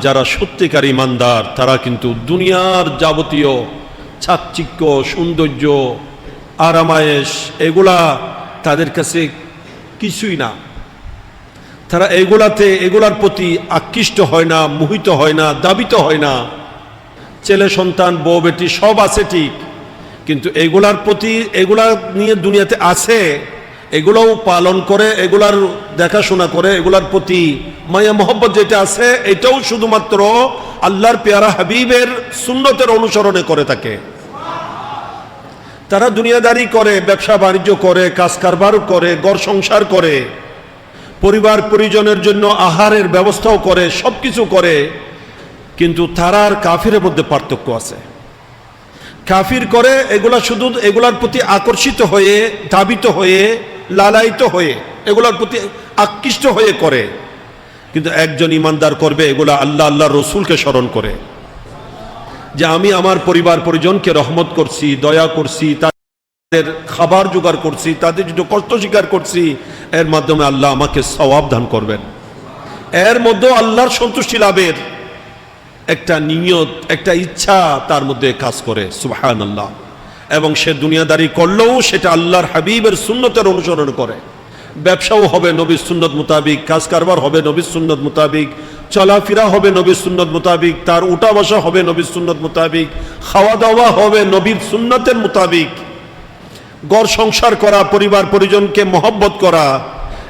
যারা সত্যিকার ইমানদার, তারা কিন্তু দুনিয়ার যাবতীয় চাকচিক্য, সৌন্দর্য, আরামায়েশ এগুলা তাদের কাছে কিছুই না। তারা এগুলাতে, এগুলার প্রতি আকৃষ্ট হয় না, মোহিত হয় না, দাবিত হয় না। ছেলে, সন্তান, বউ, বেটি সব আছে ঠিক। কিন্তু এগুলার প্রতি, এগুলা নিয়ে দুনিয়াতে আছে এগুলোও পালন করে, এগুলার দেখাশোনা করে, এগুলার প্রতি মায়া, মোহব্বত যেটা আছে, এটাও শুধুমাত্র আল্লাহর পেয়ারা হাবিবের সুন্নতের অনুসরণে করে থাকে। তারা দুনিয়াদারি করে, ব্যবসা বাণিজ্য করে কাজ কারবার করে গড় সংসার করে, পরিবার পরিজনের জন্য আহারের ব্যবস্থাও করে সব কিছু করে, কিন্তু তারার কাফিরের মধ্যে পার্থক্য আছে। কাফির করে, এগুলা শুধু, এগুলার প্রতি আকর্ষিত হয়ে দাবিত হয়ে লালায়িত হয়ে, এগুলার প্রতি আকৃষ্ট হয়ে করে। কিন্তু একজন ইমানদার করবে, এগুলা আল্লাহ আল্লাহ রসুলকে স্মরণ করে। যে আমি আমার পরিবার পরিজনকে রহমত করছি, দয়া করছি, তাদের খাবার জোগাড় করছি, তাদের জন্য কষ্ট স্বীকার করছি, এর মাধ্যমে আল্লাহ আমাকে সওয়াব দান করবেন। এর মধ্যে আল্লাহর সন্তুষ্টি লাভের একটা নিয়ত, একটা ইচ্ছা তার মধ্যে কাজ করে সুবহান আল্লাহ এবং সে দুনিয়াদারি করলেও সেটা আল্লাহর হাবিবের সুন্নতের অনুসরণ করে। ব্যবসাও হবে নবীর সুন্নত মোতাবিক কাজ কারবার হবে নবীর সুন্নত মোতাবিক, চলাফেরা হবে নবীর সুন্নত মোতাবিক, তার উঠা বসা হবে নবীর সুন্নত মোতাবিক খাওয়া দাওয়া হবে নবীর সুন্নতের মোতাবিক। গড় সংসার করা, পরিবার পরিজনকে মহব্বত করা,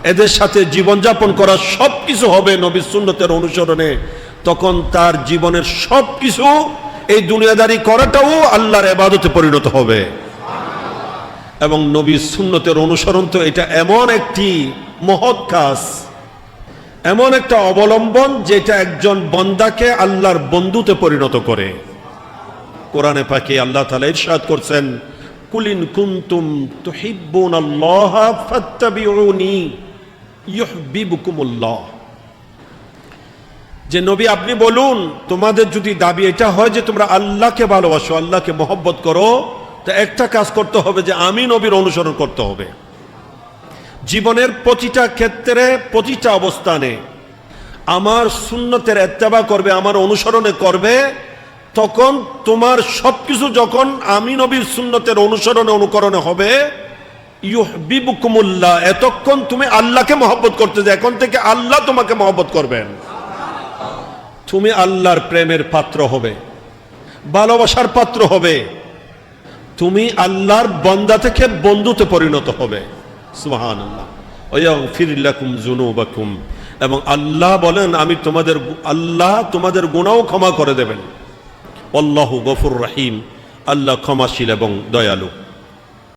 এদের সাথে জীবনযাপন করা সব কিছু হবে নবীর সুন্নতের অনুসরণে। তখন তার জীবনের সব কিছু এই দুনিয়াদারি করাটাও আল্লাহর এবাদতে পরিণত হবে। এবং নবী সুন্নতের অনুসরণ তো এটা এমন একটি মহৎ কাজ, এমন একটা অবলম্বন যেটা একজন বন্দাকে আল্লাহর বন্ধুতে পরিণত করে। কোরআনে পাকে আল্লাহ তালা ইরশাদ করছেন কুলিন কুন্তুম তুহিব্বুন আল্লাহ ফাত্তাবিউনি ইউহবিবুকুমুল্লাহ। যে নবী আপনি বলুন, তোমাদের যদি দাবি এটা হয় যে তোমরা আল্লাহকে ভালোবাসো, আল্লাহকে মহব্বত করো, তো একটা কাজ করতে হবে যে আমি নবীর অনুসরণ করতে হবে। জীবনের প্রতিটা ক্ষেত্রে, প্রতিটা অবস্থানে আমার সুন্নতের এত্তেবা করবে, আমার অনুসরণে করবে, তখন তোমার সব কিছু যখন আমি নবীর সুন্নতের অনুসরণে, অনুকরণে হবে ইউহবিবুকুমুল্লাহ এতক্ষণ তুমি আল্লাহকে মহব্বত করতে যে এখন থেকে আল্লাহ তোমাকে মহব্বত করবেন। তুমি আল্লাহর প্রেমের পাত্র হবে, ভালোবাসার পাত্র হবে। তুমি আল্লাহর বন্দা থেকে বন্ধুতে পরিণত হবে। সুহান আল্লাহ জুনুবাকুম এবং আল্লাহ বলেন, আমি তোমাদের আল্লাহ তোমাদের গুণাও ক্ষমা করে দেবেন। অল্লাহ গফুর রাহিম। আল্লাহ ক্ষমাশীল এবং দয়ালু।